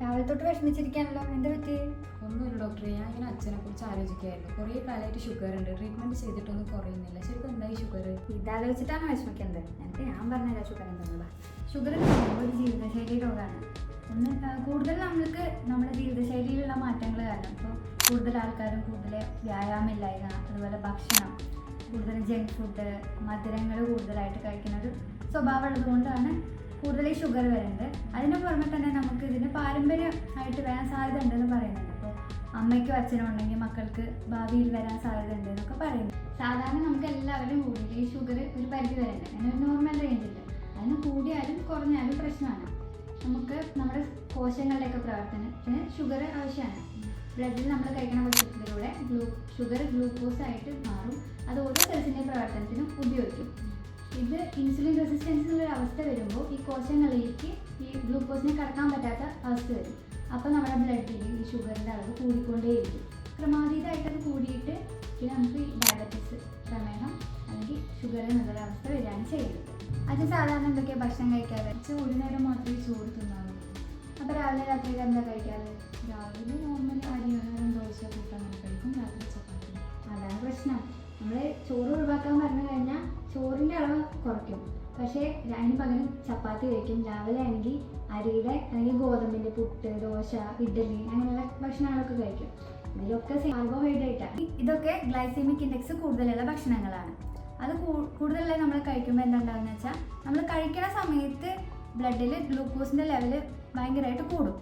തൊട്ട് വിഷമിച്ചിരിക്കാണല്ലോ എന്താ പറ്റി ഒന്നുമില്ല ഡോക്ടറെ. ഞാൻ ഇങ്ങനെ അച്ഛനെ കുറിച്ച് ആലോചിക്കുകയായിരുന്നു. കുറേ കാലമായിട്ട് ഷുഗർ ഉണ്ട്. ട്രീറ്റ്മെന്റ് ചെയ്തിട്ടൊന്നും കുറയുന്നില്ല. ശരിക്കും എന്തായി ഷുഗർ ഇതാലോചിച്ചിട്ടാണ് വിഷമിക്കുന്നത് എനിക്ക് ഞാൻ പറഞ്ഞുതരാം ഷുഗർ എന്തെന്നുള്ള ഷുഗർ ഒരു ജീവിതശൈലി രോഗമാണ് ഒന്ന് കൂടുതൽ നമ്മൾക്ക് നമ്മുടെ ജീവിതശൈലിയിലുള്ള മാറ്റങ്ങൾ കാരണം ഇപ്പോൾ കൂടുതൽ ആൾക്കാരും കൂടുതൽ വ്യായാമമില്ലായ്മ അതുപോലെ ഭക്ഷണം കൂടുതൽ ജങ്ക് ഫുഡ് മധുരങ്ങൾ കൂടുതലായിട്ട് കഴിക്കുന്ന ഒരു സ്വഭാവം ഉള്ളതുകൊണ്ടാണ് കൂടുതൽ ഷുഗർ വരുന്നുണ്ട് അതിന് പുറമെ തന്നെ നമുക്ക് ഇതിന് പാരമ്പര്യമായിട്ട് വരാൻ സാധ്യത ഉണ്ടെന്ന് പറയുന്നുണ്ട്. ഇപ്പോൾ അമ്മയ്ക്കും അച്ഛനും ഉണ്ടെങ്കിൽ മക്കൾക്ക് ഭാവിയിൽ വരാൻ സാധ്യത ഉണ്ട് എന്നൊക്കെ പറയുന്നു. സാധാരണ നമുക്ക് എല്ലാവരും കൂടുതൽ ഈ ഷുഗർ ഒരു പരിധി വരെ ഉണ്ട്. അങ്ങനെ ഒരു നോർമൽ റേഞ്ചിൽ അതിന് കൂടിയാലും കുറഞ്ഞാലും പ്രശ്നമാണ്. നമുക്ക് നമ്മുടെ കോശങ്ങളുടെയൊക്കെ പ്രവർത്തനത്തിന് ഷുഗർ ആവശ്യമാണ്. ബ്ലഡിൽ നമ്മൾ കഴിക്കുന്ന ഭക്ഷണത്തിലൂടെ ഗ്ലൂ ഷുഗർ ഗ്ലൂക്കോസ് ആയിട്ട് മാറും. അത് ഓരോ സെൽസിന്റെ പ്രവർത്തനത്തിനും ഉപയോഗിക്കും. ഇത് ഇൻസുലിൻ റെസിസ്റ്റൻസ് എന്നൊരു അവസ്ഥ വരുമ്പോൾ കോശങ്ങളിലേക്ക് ഈ ഗ്ലൂക്കോസിനെ കടക്കാൻ പറ്റാത്ത അവസ്ഥ വരും. അപ്പോൾ നമ്മുടെ ബ്ലഡിൽ ഈ ഷുഗറിന്റെ അളവ് കൂടിക്കൊണ്ടേയിരിക്കും. ക്രമാതീതമായിട്ട് കൂടിയിട്ട് പിന്നെ നമുക്ക് ഈ ഡയബറ്റീസ് പ്രമേഹം അല്ലെങ്കിൽ ഷുഗർ എന്നുള്ള അവസ്ഥ വരികയാണ് ചെയ്യുന്നത്. അത് സാധാരണ എന്തൊക്കെയാണ് ഭക്ഷണം കഴിക്കാറ്? ഒരു നേരം മാത്രമേ ചോറ് തിന്നാറുള്ളൂ. അപ്പോൾ രാവിലെ രാത്രി എന്താ കഴിക്കാറ്? രാവിലെ നോർമലി അരിയാഹാരം ദോശ കൂട്ടാൻ കഴിക്കും രാത്രി ചപ്പാത്തി. അതാണ് പ്രശ്നം. നമ്മൾ ചോറ് ഒഴിവാക്കാൻ പറഞ്ഞു കഴിഞ്ഞാൽ ചോറിന്റെ അളവ് കുറയ്ക്കും. പക്ഷേ അതിന് പകരം ചപ്പാത്തി കഴിക്കും. രാവിലെ ആണെങ്കിൽ അരിയുടെ അല്ലെങ്കിൽ ഗോതമ്പിന്റെ പുട്ട് ദോശ ഇഡ്ഡലി അങ്ങനെയുള്ള ഭക്ഷണങ്ങളൊക്കെ കഴിക്കും. ഇതിലൊക്കെ കാർബോഹൈഡ്രേറ്റാണ് ഇതൊക്കെ ഗ്ലൈസീമിക് ഇൻഡെക്സ് കൂടുതലുള്ള ഭക്ഷണങ്ങളാണ്. അത് കൂടുതലായി നമ്മൾ കഴിക്കുമ്പോൾ എന്താ വെച്ചാൽ നമ്മൾ കഴിക്കുന്ന സമയത്ത് ബ്ലഡിൽ ഗ്ലൂക്കോസിന്റെ ലെവൽ ഭയങ്കരമായിട്ട് കൂടും.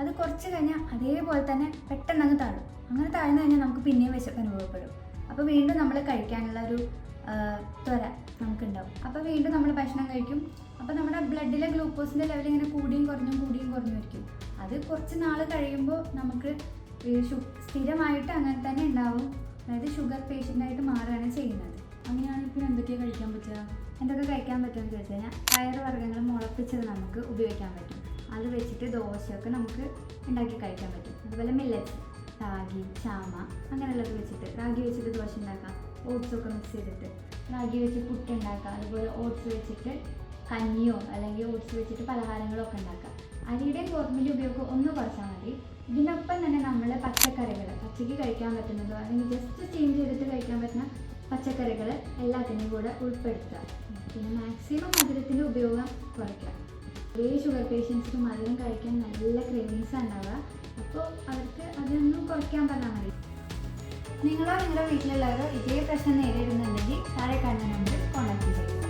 അത് കുറച്ച് കഴിഞ്ഞാൽ അതേപോലെ തന്നെ പെട്ടെന്ന് അങ്ങ് താഴും. അങ്ങനെ താഴ്ന്നു കഴിഞ്ഞാൽ നമുക്ക് പിന്നെയും വിശപ്പ് അനുഭവപ്പെടും. അപ്പോൾ വീണ്ടും നമ്മൾ കഴിക്കാനുള്ള ഒരു ത്വര നമുക്കുണ്ടാവും. അപ്പോൾ വീണ്ടും നമ്മൾ ഭക്ഷണം കഴിക്കും. അപ്പോൾ നമ്മുടെ ബ്ലഡിലെ ഗ്ലൂക്കോസിന്റെ ലെവൽ ഇങ്ങനെ കൂടിയും കുറഞ്ഞും കൂടിയും കുറഞ്ഞും ഇരിക്കും അത് കുറച്ച് നാൾ കഴിയുമ്പോൾ നമുക്ക് സ്ഥിരമായിട്ട് അങ്ങനെ തന്നെ ഉണ്ടാവും. അതായത് ഷുഗർ പേഷ്യന്റായിട്ട് മാറുകയാണ് ചെയ്യുന്നത്. അങ്ങനെയാണ് പിന്നെ എന്തൊക്കെയാണ് കഴിക്കാൻ പറ്റുക? എന്തൊക്കെ കഴിക്കാൻ പറ്റുമെന്ന് ചോദിച്ചു കഴിഞ്ഞാൽ പയർ വർഗങ്ങൾ മുളപ്പിച്ചത് നമുക്ക് ഉപയോഗിക്കാൻ പറ്റും. അത് വെച്ചിട്ട് ദോശയൊക്കെ നമുക്ക് ഉണ്ടാക്കി കഴിക്കാൻ പറ്റും. അതുപോലെ മില്ലറ്റ് റാഗി ചാമ അങ്ങനെയുള്ളത് വെച്ചിട്ട്. റാഗി വെച്ചിട്ട് ദോശ ഉണ്ടാക്കാം. ഓട്സ് ഒക്കെ മിക്സ് ചെയ്തിട്ട്. റാഗി വെച്ച് പുട്ട് ഉണ്ടാക്കാം. അതുപോലെ ഓട്സ് വെച്ചിട്ട് കഞ്ഞിയോ അല്ലെങ്കിൽ ഓട്സ് വെച്ചിട്ട് പലഹാരങ്ങളോ ഒക്കെ ഉണ്ടാക്കാം. അരിയുടെയും ഗോതമ്പിന്റെ ഉപയോഗം ഒന്ന് കുറച്ചാൽ മതി. ഇതിനൊപ്പം തന്നെ നമ്മൾ പച്ചക്കറികൾ പച്ചയ്ക്ക് കഴിക്കാൻ പറ്റുന്നതോ അല്ലെങ്കിൽ ജസ്റ്റ് ചേഞ്ച് ചെയ്തിട്ട് കഴിക്കാൻ പറ്റുന്ന പച്ചക്കറികൾ എല്ലാത്തിനെയും കൂടെ ഉൾപ്പെടുത്തുക. പിന്നെ മാക്സിമം മധുരത്തിന്റെ ഉപയോഗം കുറയ്ക്കുക. കുറേ ഷുഗർ പേഷ്യൻസിന് മധുരം കഴിക്കാൻ നല്ല ക്രേവിങ്സ് ഉണ്ടാവുക. അപ്പോൾ അവർക്ക് അതൊന്നും കുറയ്ക്കാൻ പറഞ്ഞാൽ മതി. നിങ്ങളോ നിങ്ങളുടെ വീട്ടിലുള്ളവരോ ഇതേ പ്രശ്നം നേരിടുന്നുണ്ടെങ്കിൽ താഴെ കാണുന്ന നമ്പറിൽ കോൺടാക്ട് ചെയ്യുക